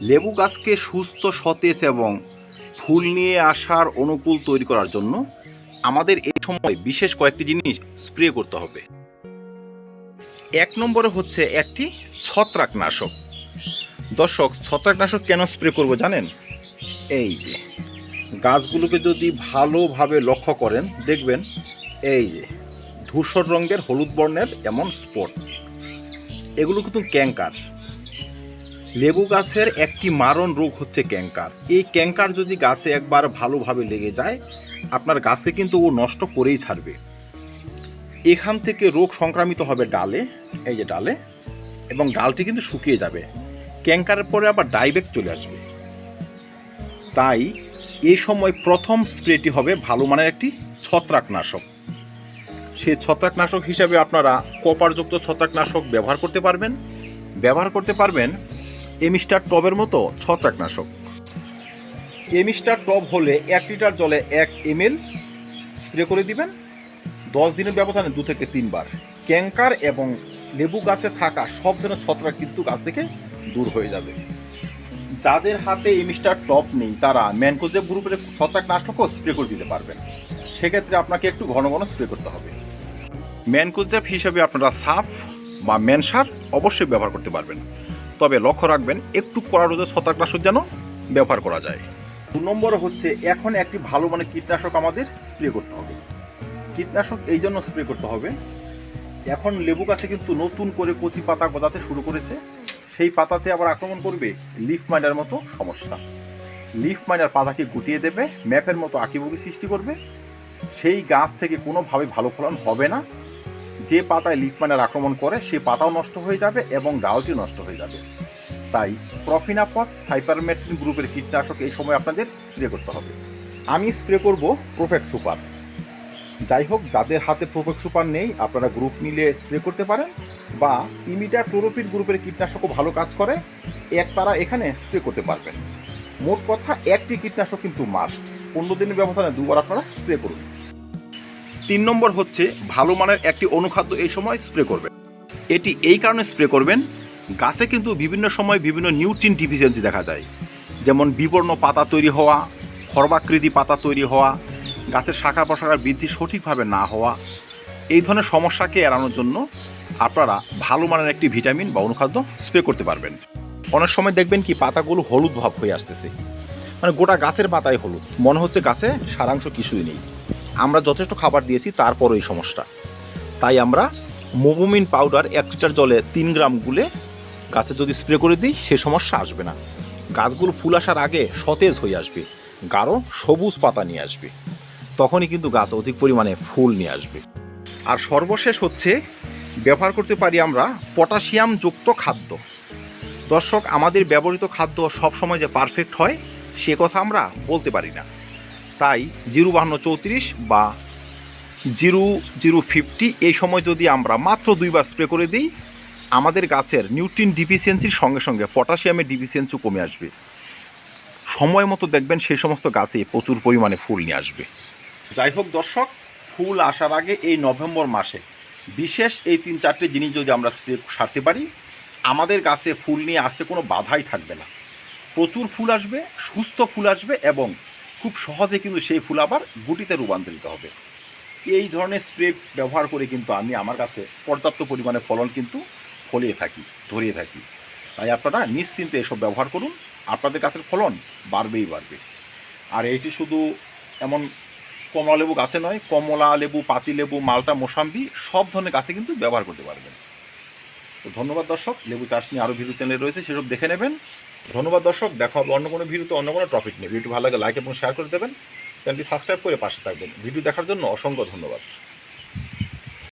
লেবু গাছকে সুস্থ, সতেজ এবং ফুল নিয়ে আসার অনুকূল তৈরি করার জন্য আমাদের এই সময় বিশেষ কয়েকটি জিনিস স্প্রে করতে হবে। এক নম্বরে হচ্ছে একটি ছত্রাকনাশক। দর্শক, ছত্রাকনাশক কেন স্প্রে করব জানেন? এই যে, গাছগুলোকে যদি ভালোভাবে লক্ষ্য করেন, দেখবেন এই যে, ধূসর রঙের হলুদ বর্ণের এমন স্পট। এগুলো কিন্তু ক্যাঙ্কার লেবু গাছের একটি মারণ রোগ হচ্ছে ক্যাঙ্কার এই ক্যাঙ্কার যদি গাছে একবার ভালোভাবে লেগে যায়, আপনার গাছে কিন্তু ও নষ্ট করেই ছাড়বে। এখান থেকে রোগ সংক্রামিত হবে ডালে, এই যে ডালে, এবং ডালটি কিন্তু শুকিয়ে যাবে। ক্যাঙ্কারের পরে আবার ডাইবেক চলে আসবে। তাই এই সময় প্রথম স্প্রেটি হবে ভালো মানের একটি ছত্রাকনাশক। সেই ছত্রাকনাশক হিসাবে আপনারা কপারযুক্ত ছত্রাকনাশক ব্যবহার করতে পারবেন। ব্যবহার করতে পারবেন এমিস্টার টবের মতো ছত্রাকনাশক। এমিস্টার টব হলে এক লিটার জলে এক এমএল স্প্রে করে দিবেন। দশ দিনের ব্যবধানে দু থেকে তিনবার। ক্যাঙ্কার এবং লেবু গাছে থাকা সব ধরনের ছত্রাক কিন্তু গাছ থেকে দূর হয়ে যাবে। যাদের হাতে এমিস্টার টপ নেই, তারা ম্যানকোজেব গ্রুপের ছত্রাকনাশকও স্প্রে করে দিতে পারবেন। সেক্ষেত্রে আপনাকে একটু ঘন ঘন স্প্রে করতে হবে। ম্যানকোজেব হিসেবে আপনারা সাফ বা ম্যানসার অবশ্যই ব্যবহার করতে পারবেন। তবে লক্ষ্য রাখবেন, একটু কড়া রোদের ছত্রাকনাশক যেন ব্যবহার করা যায়। দু নম্বর হচ্ছে, এখন একটি ভালো মানে কীটনাশক আমাদের স্প্রে করতে হবে। কীটনাশক এই জন্য স্প্রে করতে হবে। এখন লেবু গাছে কিন্তু নতুন করে কচি পাতা গজাতে শুরু করেছে। সেই পাতাতে আবার আক্রমণ করবে লিফ মাইনার মতো সমস্যা। লিফ মাইনার পাতাকে গুটিয়ে দেবে, ম্যাপের মতো আঁকিবুকি সৃষ্টি করবে। সেই গাছ থেকে কোনোভাবে ভালো ফলন হবে না। যে পাতায় লিফ মাইনার আক্রমণ করে, সে পাতাও নষ্ট হয়ে যাবে এবং ডালটি নষ্ট হয়ে যাবে। তাই প্রফিনাপস সাইপারমেট্রিন গ্রুপের কীটনাশক এই সময় আপনাদের স্প্রে করতে হবে। আমি স্প্রে করব প্রোফেক্ট সুপার যাই হোক, যাদের হাতে প্রোফেক্ট সুপার নেই, আপনারা গ্রুপ মিলে স্প্রে করতে পারেন বা ইমিটা ক্লোরোপিড গ্রুপের কীটনাশকও ভালো কাজ করে এক তারা এখানে স্প্রে করতে পারবেন। মোট কথা, একটি কীটনাশক কিন্তু মাস্ট পনেরো দিনের ব্যবধানে দুবার আপনারা স্প্রে করুন। তিন নম্বর হচ্ছে ভালো মানের একটি অনুখাদ্য এই সময় স্প্রে করবেন। এটি এই কারণে স্প্রে করবেন, গাছে কিন্তু বিভিন্ন সময় বিভিন্ন নিউট্রিন ডিফিসিয়েন্সি দেখা যায়। যেমন বিবর্ণ পাতা তৈরি হওয়া খর্বাকৃতি পাতা তৈরি হওয়া, গাছের শাখা প্রশাখার বৃদ্ধি সঠিকভাবে না হওয়া, এই ধরনের সমস্যাকে এড়ানোর জন্য আপনারা ভালো মানের একটি ভিটামিন বা অনুখাদ্য স্প্রে করতে পারবেন। অনেক সময় দেখবেন কি পাতাগুলো হলুদ ভাব হয়ে আসতেছে। মানে গোটা গাছের পাতায় হলুদ। মনে হচ্ছে গাছে সারাংশ কিছুই নেই। আমরা যথেষ্ট খাবার দিয়েছি, তারপরও এই সমস্যা। তাই আমরা মোবোমিন পাউডার এক লিটার জলে তিন গ্রাম গুলে গাছে যদি স্প্রে করে দিই, সে সমস্যা আসবে না। গাছগুলো ফুল আসার আগে সতেজ হয়ে আসবে, গাঢ় সবুজ পাতা নিয়ে আসবে। তখনই কিন্তু গাছ অধিক পরিমাণে ফুল নিয়ে আসবে। আর সর্বশেষ হচ্ছে, ব্যবহার করতে পারি আমরা পটাশিয়াম যুক্ত খাদ্য। দর্শক, আমাদের ব্যবহৃত খাদ্য সবসময় যে পারফেক্ট হয়, সে কথা আমরা বলতে পারি না। তাই জিরো বাহান্ন চৌত্রিশ বা জিরো জিরো ফিফটি এই সময় যদি আমরা মাত্র দুইবার স্প্রে করে দিই, আমাদের গাছের নিউট্রিন ডিফিসিয়েন্সির সঙ্গে সঙ্গে পটাশিয়ামের ডিফিসিয়েন্সিও কমে আসবে। সময় মতো দেখবেন সেই সমস্ত গাছে প্রচুর পরিমাণে ফুল নিয়ে আসবে। যাই হোক দর্শক, ফুল আসার আগে এই নভেম্বর মাসে বিশেষ এই তিন চারটে জিনিস যদি আমরা স্প্রে সারতে পারি, আমাদের গাছে ফুল নিয়ে আসতে কোনো বাধাই থাকবে না। প্রচুর ফুল আসবে, সুস্থ ফুল আসবে এবং খুব সহজে কিন্তু সেই ফুল আবার গুটিতে রূপান্তরিত হবে। এই ধরনের স্প্রে ব্যবহার করে কিন্তু আমি আমার কাছে পর্যাপ্ত পরিমাণে ফলন কিন্তু ফলিয়ে থাকি, ধরিয়ে থাকি। তাই আপনারা নিশ্চিন্তে এসব ব্যবহার করুন, আপনাদের গাছের ফলন বাড়বেই বাড়বে। আর এইটি শুধু এমন কমলা লেবু গাছে নয়, কমলা লেবু, পাতি লেবু, মালটা, মোসাম্বি, সব ধরনের গাছে কিন্তু ব্যবহার করতে পারবেন। তো ধন্যবাদ দর্শক, লেবু চাষ নিয়ে আরও ভিডিও চ্যানেল রয়েছে, সেসব দেখে নেবেন। ধন্যবাদ দর্শক, দেখা হবে অন্য কোনো ভিডিওতে, অন্য কোনো টপিক নিয়ে। ভিডিও ভালো লাগে লাইক এবং শেয়ার করে দেবেন। চ্যানেলটি সাবস্ক্রাইব করে পাশে থাকবেন। ভিডিও দেখার জন্য অসংখ্য ধন্যবাদ।